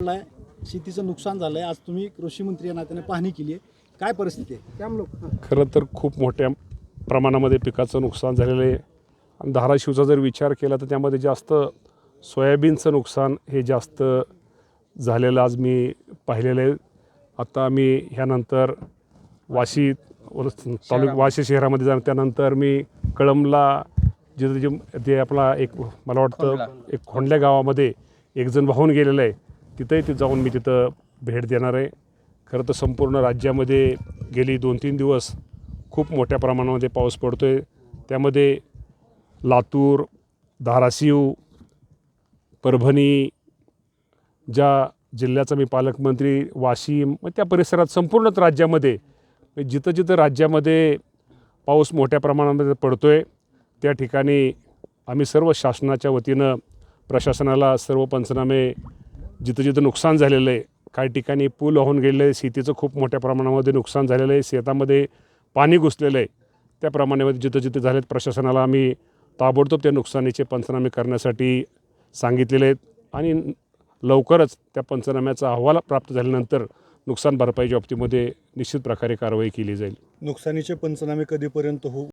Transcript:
आहे शेतीचं नुकसान झालंय आज तुम्ही कृषी मंत्री या नात्याने पाहणी केली आहे. काय परिस्थिती आहे? त्यामुळं खरं तर खूप मोठ्या प्रमाणामध्ये पिकाचं नुकसान झालेलं आहे. आणि धाराशिवचा जर विचार केला तर त्यामध्ये जास्त सोयाबीनचं नुकसान हे जास्त झालेलं आज मी पाहिलेलं आहे. आता मी ह्यानंतर वाशी तालुक वाशी शहरामध्ये जाणार. त्यानंतर मी कळमला जिथं जे ते आपला एक मला वाटतं एक खोंडल्या गावामध्ये एक जण वाहून गेलेलं आहे. तिथंही ते जाऊन मी तिथं भेट देणार आहे. खरं तर संपूर्ण राज्यामध्ये गेली दोन तीन दिवस खूप मोठ्या प्रमाणामध्ये पाऊस पडतो आहे त्यामध्ये लातूर धाराशिव परभणी ज्या जिल्ह्याचा मी पालकमंत्री वाशिम मग त्या परिसरात संपूर्णच राज्यामध्ये जिथं जिथं राज्यामध्ये पाऊस मोठ्या प्रमाणामध्ये पडतो आहे त्या ठिकाणी आम्ही सर्व शासनाच्या वतीनं प्रशासनाला सर्व पंचनामे जिथं जिथं नुकसान झालेलं आहे काही ठिकाणी पूल वाहून गेलेलं आहे शेतीचं खूप मोठ्या प्रमाणामध्ये नुकसान झालेलं आहे शेतामध्ये पाणी घुसलेलं आहे. त्या प्रमाणामध्ये जिथं जिथं झालेत प्रशासनाला आम्ही ताबडतोब त्या नुकसानीचे पंचनामे करण्यासाठी सांगितलेले आहेत आणि लवकरच त्या पंचनाम्याचा अहवाल प्राप्त झाल्यानंतर नुकसान भरपाईच्या बाबतीमध्ये निश्चित प्रकारे कारवाई केली जाईल. नुकसानीचे पंचनामे कधीपर्यंत होऊ?